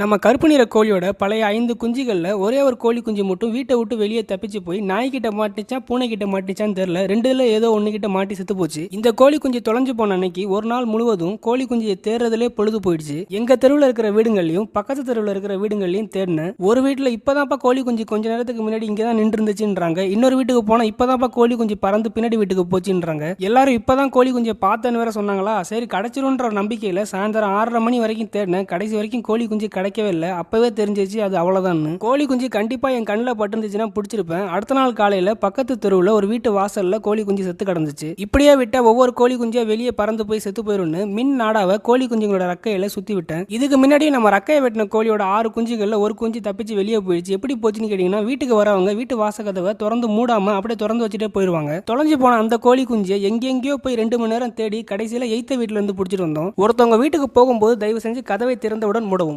நம்ம கருப்பு நிற கோழியோட பழைய ஐந்து குஞ்சுகளில் ஒரே ஒரு கோழி குஞ்சு மட்டும் வீட்டை விட்டு வெளியே தப்பிச்சு போய் நாய்கிட்ட மாட்டிச்சா பூனைக்கிட்ட மாட்டிச்சான்னு தெரில ரெண்டுல ஏதோ ஒன்றுகிட்ட மாட்டி செத்து போச்சு. இந்த கோழி குஞ்சு தொலைஞ்சு போன அன்னைக்கு ஒரு நாள் முழுவதும் கோழி குஞ்சியை தேடுறதுலே பொழுது போயிடுச்சு. எங்க தெருவில் இருக்கிற வீடுகள்லையும் பக்கத்து தெருவில் இருக்கிற வீடுகள்லையும் தேடினேன் ஒரு வீட்டில் இப்போதான்ப்பா கோழி குஞ்சு கொஞ்ச நேரத்துக்கு முன்னாடி இங்கே தான் நின்று இருந்துச்சுன்றாங்க இன்னொரு வீட்டுக்கு போனால் இப்போதான்ப்பா கோழி குஞ்சு பறந்து பின்னாடி வீட்டுக்கு போச்சுன்றாங்க. எல்லாரும் இப்போதான் கோழி குஞ்சை பார்த்தேன்னு வேற சொன்னாங்களா? சரி கிடைச்சிரும்ன்ற நம்பிக்கையில் சாயந்தரம் ஆறரை மணி வரைக்கும் தேடினேன் கடைசி வரைக்கும் கோழி குஞ்சு கிடைக்கவே இல்லை. அப்பவே தெரிஞ்சிச்சு அது அவ்வளோதான்னு கோழி குஞ்சு கண்டிப்பாக என் கண்ணில் பட்டுருந்துச்சுன்னா பிடிச்சிருப்பேன். அடுத்த நாள் காலையில் பக்கத்து தெருவில் ஒரு வீட்டு வாசலில் கோழி குஞ்சு செத்து கிடந்துச்சு. இப்படியே விட்டால் ஒவ்வொரு கோழி குஞ்சா வெளியே பறந்து போய் செத்து போயிடும்னு மின் நாடாவை கோழி குஞ்சுங்களோட ரக்கையில சுற்றி விட்டேன். இதுக்கு முன்னாடி நம்ம ரக்கையை வெட்டின கோழியோட ஆறு குஞ்சுகளில் ஒரு குஞ்சு தப்பிச்சு வெளியே போயிடுச்சு. எப்படி போச்சுன்னு கேட்டிங்கன்னா வீட்டுக்கு வரவங்க வீட்டு வாசகதவை திறந்து மூடாம அப்படியே திறந்து வச்சுட்டே போயிடுவாங்க தொலைஞ்சு போன அந்த கோழி குஞ்சை எங்கெங்கேயோ போய் ரெண்டு மணி நேரம் தேடி கடைசியில் எய்த்த வீட்டிலேருந்து பிடிச்சிட்டு வந்தோம். ஒருத்தவங்க வீட்டுக்கு போகும்போது தயவு செஞ்சு கதவை திறந்தவுடன் மூடவும்.